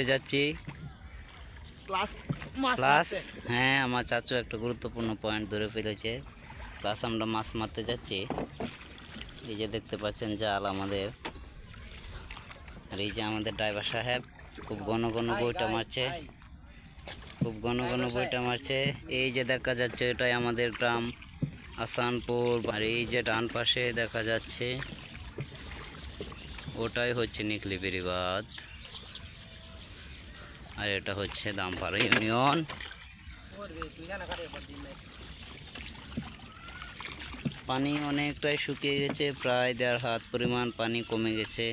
ঘুরতে যাচ্ছি। প্লাস হ্যাঁ আমার চাচু একটা গুরুত্বপূর্ণ পয়েন্ট ধরে ফেলেছে। প্লাস আমরা মাছ মারতে যাচ্ছি। এই যে দেখতে পাচ্ছেন জাল আমাদের। আর এই যে আমাদের ড্রাইভার সাহেব খুব ঘন ঘন বইটা মারছে। খুব ঘন ঘন বইটা মারছে। এই যে দেখা যাচ্ছে এটাই আমাদের গ্রাম আসানপুর আর এই যে ডান পাশে দেখা যাচ্ছে। ওটাই হচ্ছে নিকলি বেরিবাদ আর এটা হচ্ছে দামপাড়া ইউনিয়ন। পানি অনেকটাই শুকিয়ে গেছে, প্রায় দেড় হাত পরিমাণ পানি কমে গেছে।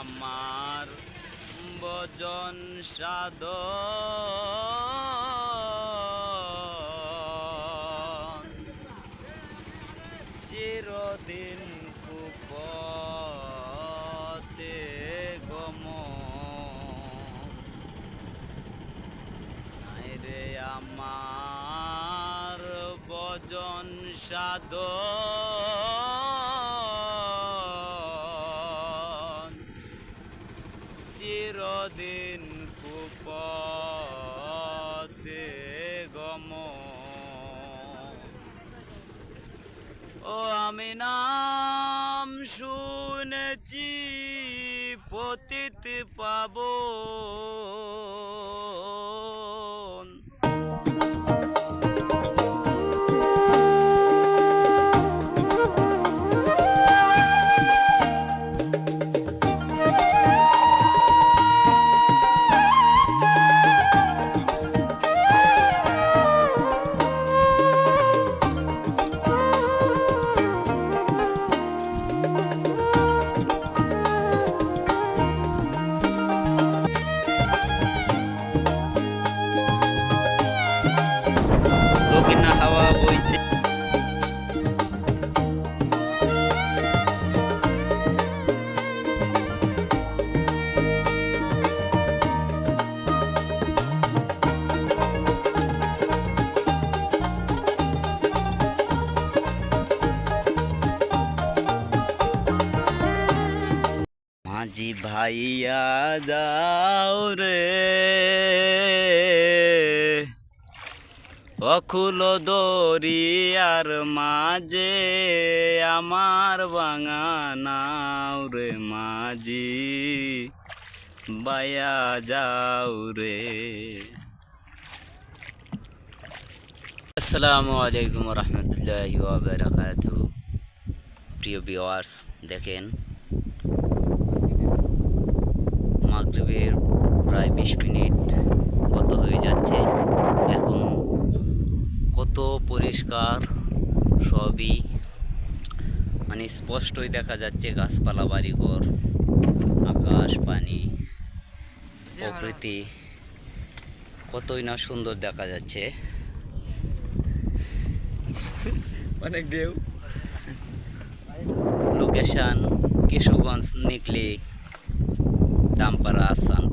আমার বজন সাধ চিরদিন কুপতে গম রে আমার বজন সাধন। দিন খুব গম। ও আমি নাম শুনেছি পতিত পাবো। ভাইয়া যাও রে। অকুল দরিয়ার মাঝে আমার বাঙানাও রে মাঝি। বায়া যাও রে। আসসালামু আলাইকুম রহমতুল্লাহ প্রিয় বিওয়ার্স দেখেন মাগরিবের প্রায় বিশ মিনিট কত হয়ে যাচ্ছে। এখনও কত পরিষ্কার, সবই মানে স্পষ্টই দেখা যাচ্ছে গাছপালা, বাড়িঘর, আকাশ, পানি, প্রকৃতি। কতই না সুন্দর দেখা যাচ্ছে। অনেক ঢেউ। লোকেশন কিশোরগঞ্জ নিকলি দামপাড়া আসান